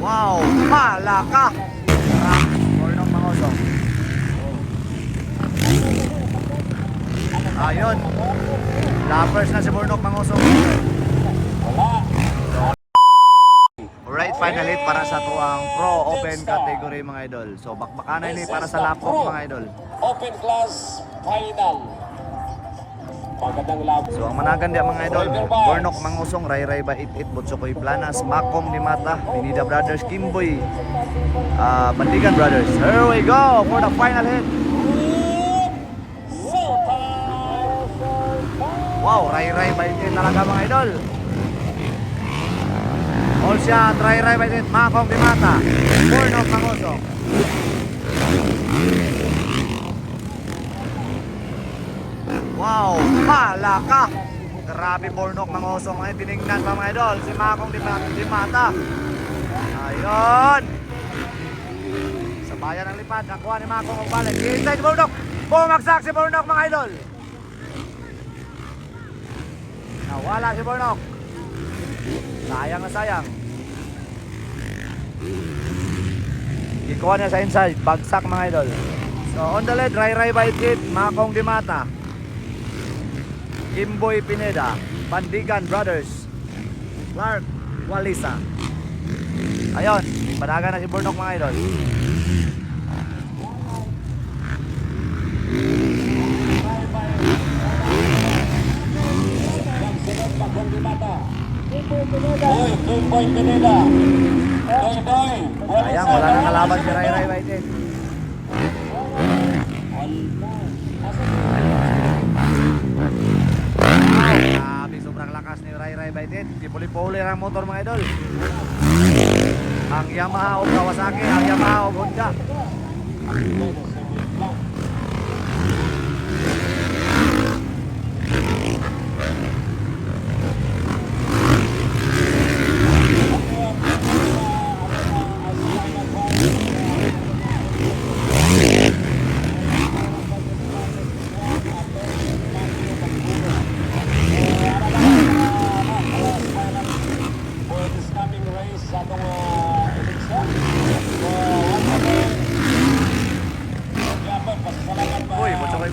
Wow, malaka. Bornok mangosong. Ayun. Lappers na si Bornok mangosong. Alright, final hit para sa tuang Pro Open category mga idol. So bakbakanay ni para sa laptop mga idol. Open class final. So ang managan diya mga idol, Bornok Mangusong, Rayray ba 88, Butsokoy Planas, Makom ni Mata, Pinida Brothers, Kimboy, uh, Bandigan Brothers. Here we go for the final hit. Wow, Rayray ba 88 talaga mga idol. All shot, Rayray ba 88, Makom ni Mata, Bornok Mangusong. Wow, malaka! Grabe Bornok mga usong mga tinignan pa mga idol. Si Makong di, ma- di mata. Ayun! Sa bayan ng lipad, nakuha ni Makong ang balik. Inside si Bornok! Bumagsak si Bornok mga idol! Nawala si Bornok. Sayang na sayang. Ikuha niya sa inside, bagsak mga idol. So on the lead, Ray Ray Baitit, Makong Dimata. Kimboy Pineda, Pandigan Brothers, Clark Walisa. Ayun, panaga na si Burnok mga idol. Boy, Kimboy Pineda. Boy, boy. Ayan, wala nang kalaban si Ray Ray Baitit. Grabe, sobrang lakas ni Ray Ray Baitit. Pipuli-puli ang motor mga idol. Ang Yamaha o Kawasaki, ang Yamaha o Honda.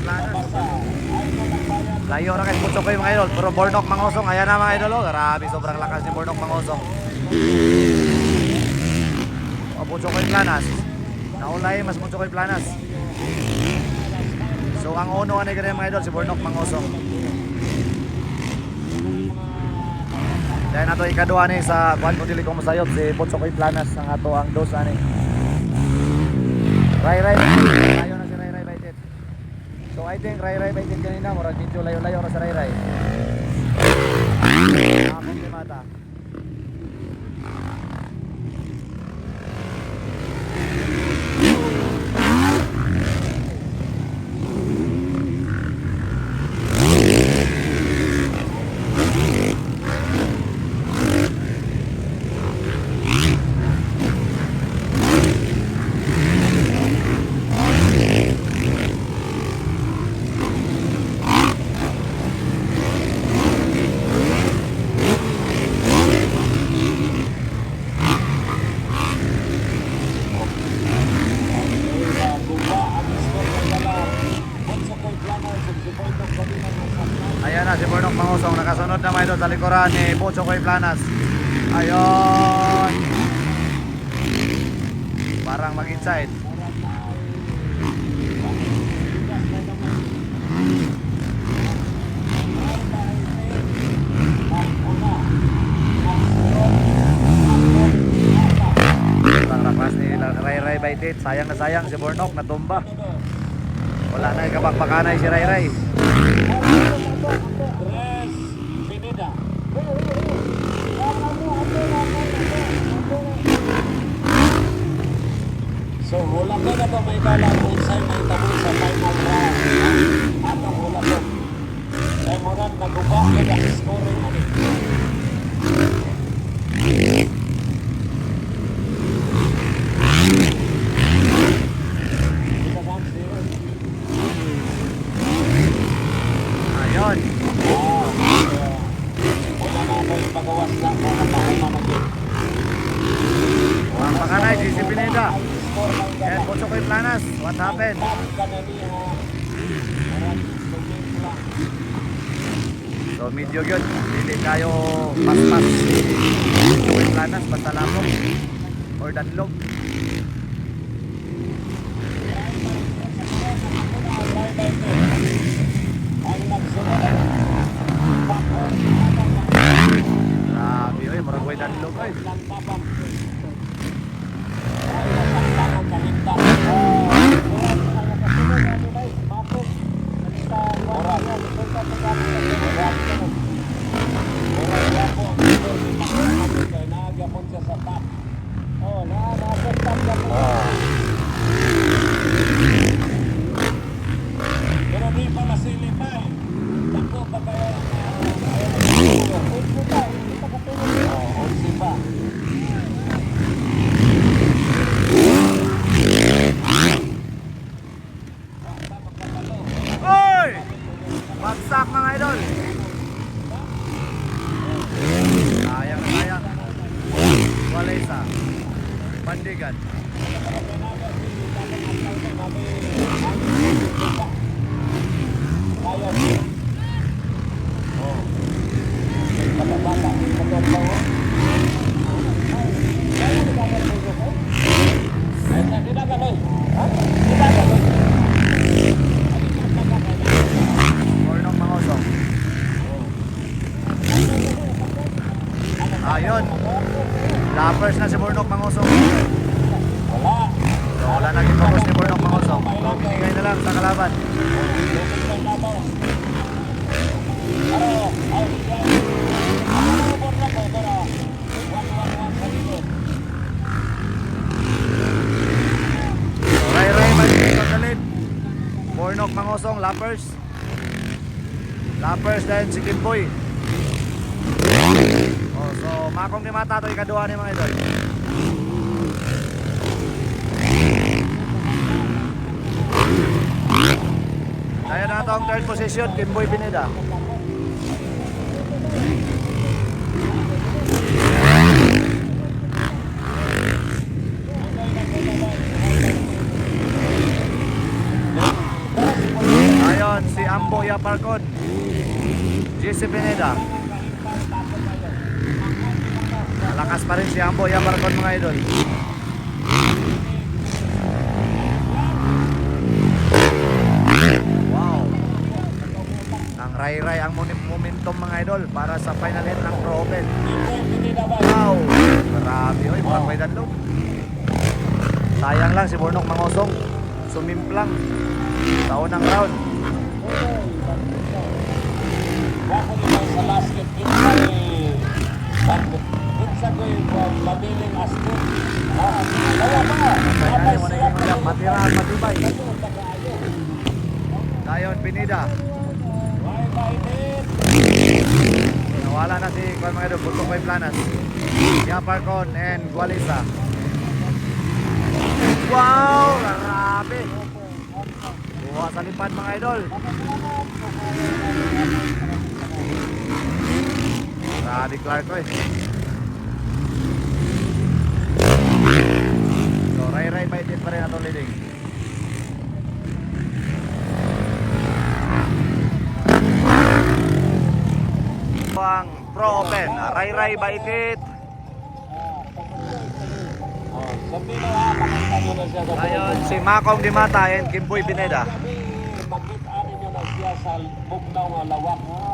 Planas. Layo na kay Butchok kayo mga idol. Pero Bornok Mangosong, ayan na mga idol. Oh. Grabe, sobrang lakas ni Bornok Mangosong. O, Butchok kayo planas. Naulay, mas Butchok kayo planas. So, ang uno ano ganyan mga idol, si Bornok Mangosong. Dahil nato ikaduha ni sa kuan ko dili ko masayot si kayo planas ang ato ang dos ani. Ray Ray, na I think Ray Ray Baitit kanina, murag medyo layo-layo na sa Ray Ray. Ako si Mata. Ayan na si Bernok Mangusong nakasunod na mga idol sa likuran ni Pucho Koy Planas. Ayun. Parang mag-inside. Ray Ray Baitit. Sayang na sayang si Bernok natumba. Wala na yung kapakpakanay si Ray Ray. So, wala ko na to may kala kung sa'yo may tabo sa final round. Atong wala ko. Sa'yo mo rin naguba ko na scoring mo Ayun. Wala na ako yung pagawas lang kung ano ang mamagin. Bakanay, GC Pineda. Score ng And Butchokoy Planas, what happened? Dami ka na niya. Maraming suming lang. So medyo yun, hindi kayo paspas si Butchokoy Planas, basta lamok or danlog. Grabe, oy, murag way danlog, oy. Lappers then si Kimboy. Oh, so makong ni mata to ikaduha ni mga idol. Ayun na ang third position, Kimboy Pineda. Ayun, si Ambo Yaparcon. JC Pineda. Malakas pa rin si Ambo Yaparcon mga idol. Wow. Ang ray-ray ang momentum mga idol para sa final hit ng Pro Open. Wow! Grabe, oy, mukhang may danlog. Sayang lang si Bornok Mangosong. Sumimplang sa unang round. Nila sa game, kinsa ni kinsa ko yung mabiling asto. Ah, wala sila yung mga matira at matibay. Dayon Pinida. Nawala na si Kwan mga idol, Butok Bay Planas. Yaparcon and Gualisa. Wow! Grabe! Buha sa lipad mga idol. Grabe Clark eh. So, ray-ray baitin pa rin atong leading. ang Pro Open, ray-ray baitit. Siya sa Ngayon, si Makong Dimata and Kimboy Pineda. Magkita rin nyo na siya sa bugnaw lawak. Ah,